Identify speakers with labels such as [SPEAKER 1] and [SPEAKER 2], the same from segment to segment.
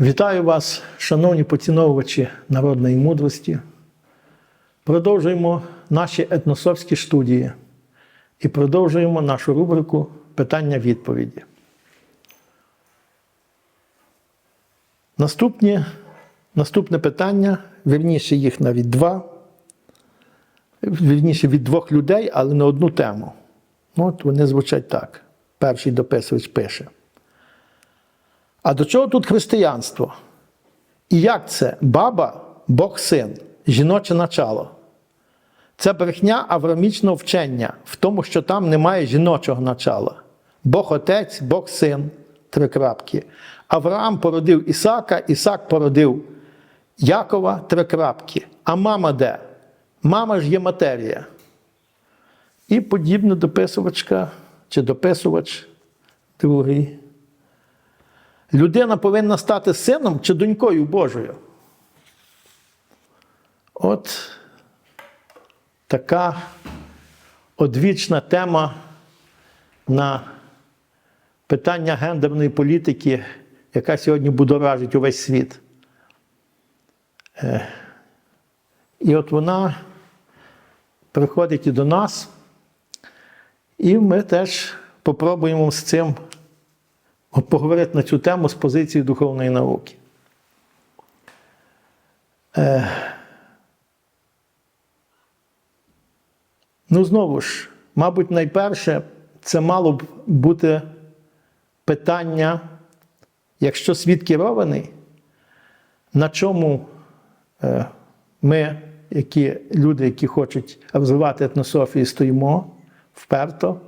[SPEAKER 1] Вітаю вас, шановні поціновувачі народної мудрості. Продовжуємо наші етносовські студії і продовжуємо нашу рубрику Питання-відповіді. Наступні, наступне питання, вірніше їх навіть два, вірніше від двох людей, але на одну тему. От вони звучать так. Перший дописувач пише. А до чого тут християнство? І як це баба, Бог син, жіноче начало? Це брехня аврамічного вчення в тому, що там немає жіночого начала. Бог Отець, Бог син, три крапки. Авраам породив Ісака, Ісак породив Якова, три крапки. А мама де? Мама ж є матерія. І подібна дописувачка чи дописувач другий. Людина повинна стати сином чи донькою Божою. От така одвічна тема на питання гендерної політики, яка сьогодні будоражить увесь світ. Е, І от вона приходить і до нас, і ми теж попробуємо з цим поговорити на цю тему з позиції духовної науки. Е, ну, знову ж, мабуть, найперше, це мало б бути питання, якщо світ керований, на чому е, ми, які люди, які хочуть розвивати етнософію, стоїмо вперто.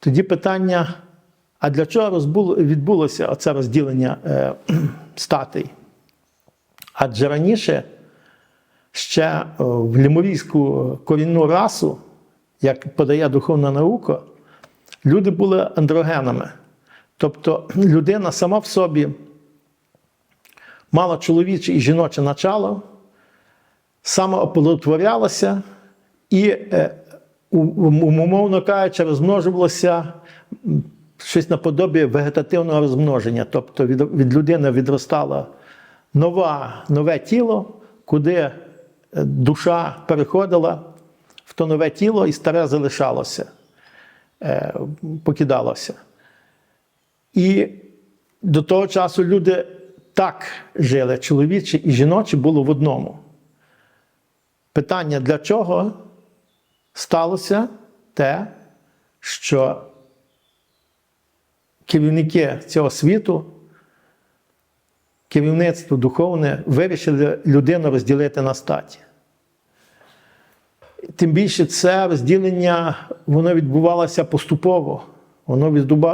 [SPEAKER 1] Тоді питання. А для чого відбулося це розділення е, статей? Адже раніше ще е, в ліморійську корінну расу, як подає духовна наука, люди були андрогенами. Тобто людина сама в собі мала чоловіче і жіноче начало, самооплодотворялася і, е, умовно кажучи, розмножувалася щось наподобі вегетативного розмноження. Тобто від, від людини відростало нова, нове тіло, куди душа переходила в то нове тіло і старе залишалося, е, покидалося. І до того часу люди так жили, чоловічі і жіночі було в одному. Питання, для чого сталося те, що керівники цього світу, керівництво духовне вирішили людину розділити на статі. Тим більше це розділення воно відбувалося поступово, воно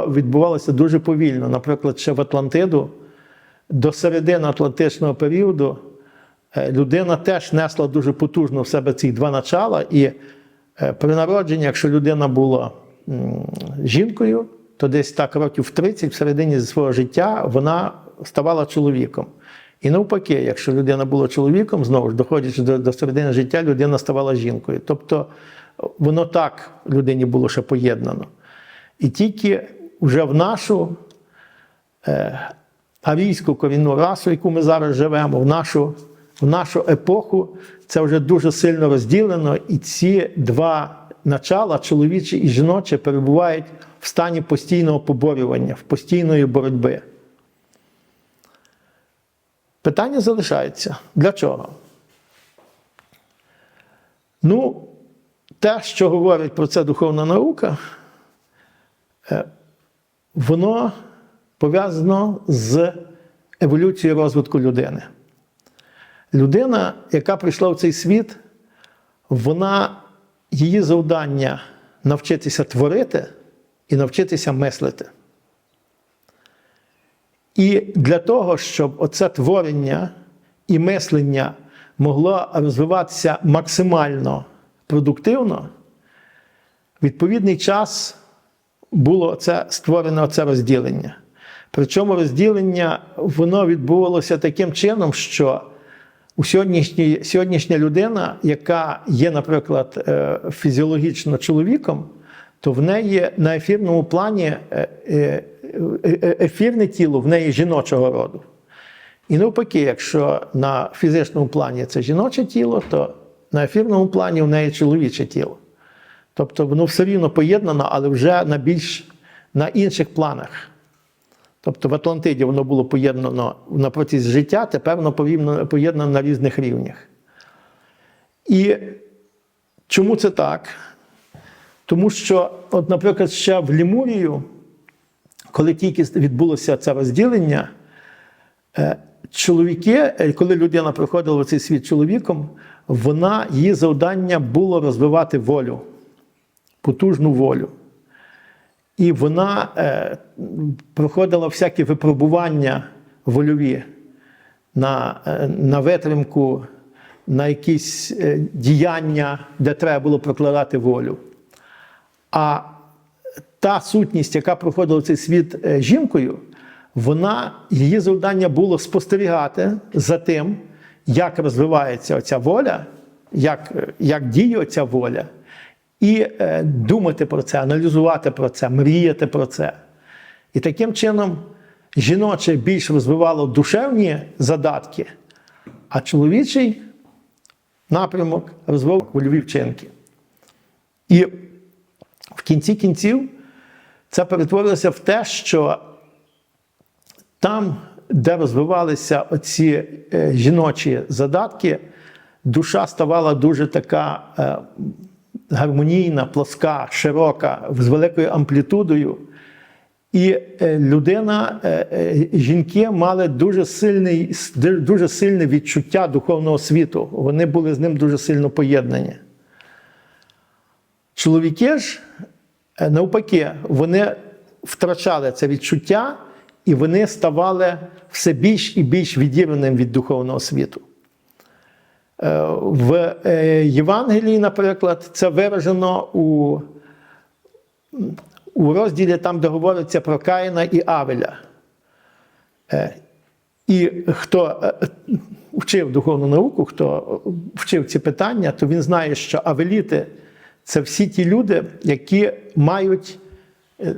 [SPEAKER 1] відбувалося дуже повільно. Наприклад, ще в Атлантиду до середини Атлантичного періоду людина теж несла дуже потужно в себе ці два начала, і при народженні, якщо людина була жінкою, то десь так років 30 в середині свого життя вона ставала чоловіком. І навпаки, якщо людина була чоловіком, знову ж доходячи до, до середини життя, людина ставала жінкою. Тобто воно так людині було ще поєднано. І тільки вже в нашу е, арійську корінну расу, яку ми зараз живемо, в нашу, в нашу епоху, це вже дуже сильно розділено, і ці два начала, чоловіче і жіноче, перебувають в стані постійного поборювання, в постійної боротьби. Питання залишається. Для чого? Ну, те, що говорить про це духовна наука, е, воно пов'язано з еволюцією розвитку людини. Людина, яка прийшла в цей світ, вона, її завдання навчитися творити і навчитися мислити. І для того, щоб оце творення і мислення могло розвиватися максимально продуктивно, відповідний час було це створено це розділення. Причому розділення воно відбувалося таким чином, що у сьогоднішній, сьогоднішня людина, яка є, наприклад, е, фізіологічно чоловіком, то в неї на ефірному плані е, е- е- ефірне тіло в неї жіночого роду. І навпаки, якщо на фізичному плані це жіноче тіло, то на ефірному плані в неї чоловіче тіло. Тобто воно все рівно поєднано, але вже на більш на інших планах. Тобто в Атлантиді воно було поєднано на протязі життя, тепер воно поєднано на різних рівнях. І чому це так? Тому що, от, наприклад, ще в Лімурію, коли тільки відбулося це розділення, е, чоловіки, е, коли людина приходила в цей світ чоловіком, вона, її завдання було розвивати волю, потужну волю. І вона е, проходила всякі випробування вольові на, на витримку, на якісь діяння, де треба було прокладати волю. А та сутність, яка проходила цей світ е, жінкою, вона, її завдання було спостерігати за тим, як розвивається оця воля, як, е, як діє оця воля, і е, думати про це, аналізувати про це, мріяти про це. І таким чином жіноче більш розвивало душевні задатки, а чоловічий напрямок розвивав вольові вчинки. І кінці кінців це перетворилося в те, що там, де розвивалися оці е, жіночі задатки, душа ставала дуже така е, гармонійна, плоска, широка, з великою амплітудою. І е, людина, жінки мали дуже, сильний, дуже сильне відчуття духовного світу. Вони були з ним дуже сильно поєднані. Чоловіки ж, навпаки, вони втрачали це відчуття, і вони ставали все більш і більш відірваним від духовного світу. Е, В е, Євангелії, наприклад, це виражено у, у розділі там, де говориться про Каїна і Авеля. Е, І хто е, вчив духовну науку, хто вчив ці питання, то він знає, що авеліти це всі ті люди, які мають е,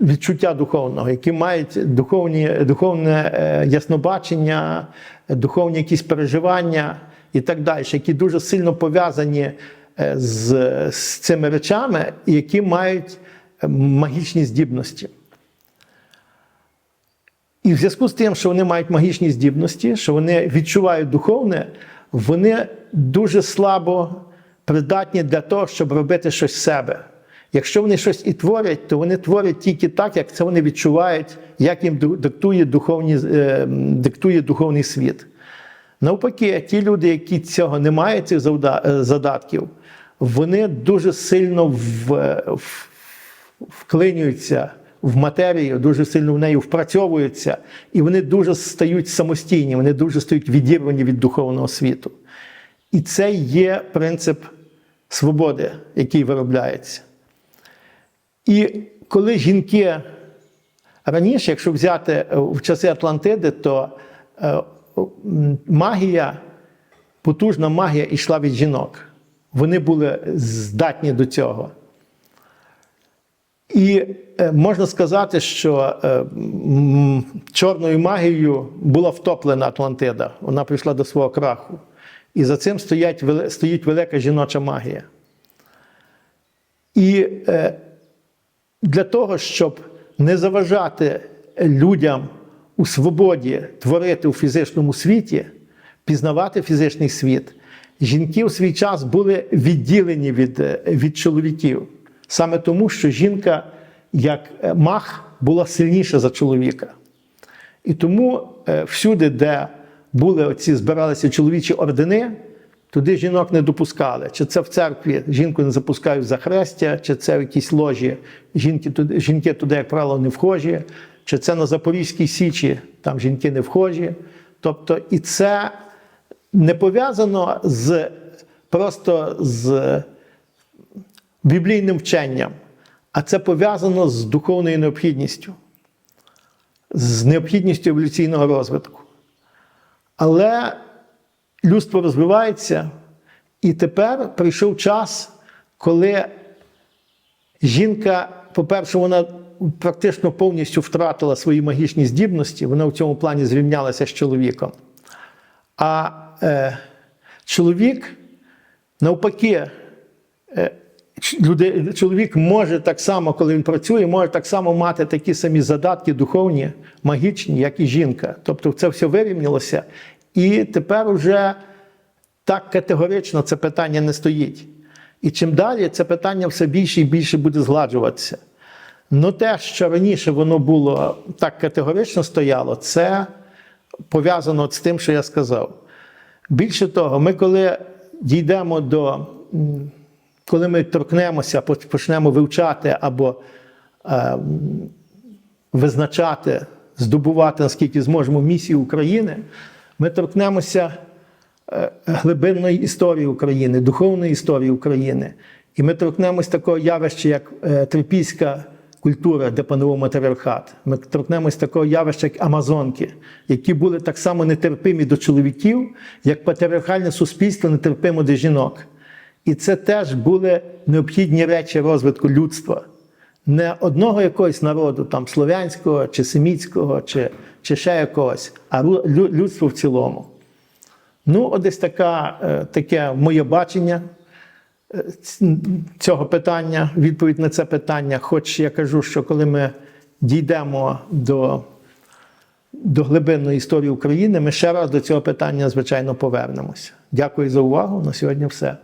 [SPEAKER 1] відчуття духовного, які мають духовні, духовне е, яснобачення, духовні якісь переживання і так далі, які дуже сильно пов'язані е, з, з цими речами, і які мають магічні здібності. І в зв'язку з тим, що вони мають магічні здібності, що вони відчувають духовне, вони дуже слабо придатні для того, щоб робити щось себе. Якщо вони щось і творять, то вони творять тільки так, як це вони відчувають, як їм диктує, духовні, е, диктує духовний світ. Навпаки, ті люди, які цього не мають, цих е, задатків, вони дуже сильно в, вклинюються в матерію, дуже сильно в неї впрацьовуються, і вони дуже стають самостійні, вони дуже стають відірвані від духовного світу. І це є принцип свободи, який виробляється. І коли жінки раніше, якщо взяти е, в часи Атлантиди, то е, магія, потужна магія йшла від жінок. Вони були здатні до цього. І е, можна сказати, що чорною магією була втоплена Атлантида. Вона прийшла до свого краху. І за цим стоять, стоїть велика жіноча магія. І е, для того, щоб не заважати людям у свободі творити у фізичному світі, пізнавати фізичний світ, жінки у свій час були відділені від, е, від чоловіків. Саме тому, що жінка, як е, мах, була сильніша за чоловіка. І тому е, всюди, де були оці, збиралися чоловічі ордени, туди жінок не допускали. Чи це в церкві жінку не запускають в захрестя, чи це в якійсь ложі жінки туди, жінки туди, як правило, не вхожі, чи це на Запорізькій Січі, там жінки не вхожі. Тобто, і це не пов'язано з просто з біблійним вченням, а це пов'язано з духовною необхідністю, з необхідністю еволюційного розвитку. Але людство розвивається, і тепер прийшов час, коли жінка, по-перше, вона практично повністю втратила свої магічні здібності, вона в цьому плані зрівнялася з чоловіком. А е, чоловік, навпаки, е, люди, чоловік може так само, коли він працює, може так само мати такі самі задатки духовні, магічні, як і жінка. Тобто це все вирівнялося. І тепер вже так категорично це питання не стоїть. І чим далі це питання все більше і більше буде згладжуватися. Ну те, що раніше воно було так категорично стояло, це пов'язано з тим, що я сказав. Більше того, ми коли дійдемо до, коли ми торкнемося, почнемо вивчати або е, визначати, здобувати, наскільки зможемо місію України, ми торкнемося е, глибинної історії України, духовної історії України. І ми торкнемось такого явища, як е, трипільська культура, де панував матріархат. Ми торкнемось такого явища, як Амазонки, які були так само нетерпимі до чоловіків, як патріархальне суспільство нетерпимо до жінок. І це теж були необхідні речі розвитку людства. Не одного якогось народу, там слов'янського, чи семітського, чи, чи ще якогось, а людство в цілому. Ну, от така, е, таке моє бачення е, цього питання, відповідь на це питання. Хоч я кажу, що коли ми дійдемо до, до глибинної історії України, ми ще раз до цього питання, звичайно, повернемося. Дякую за увагу. На сьогодні все.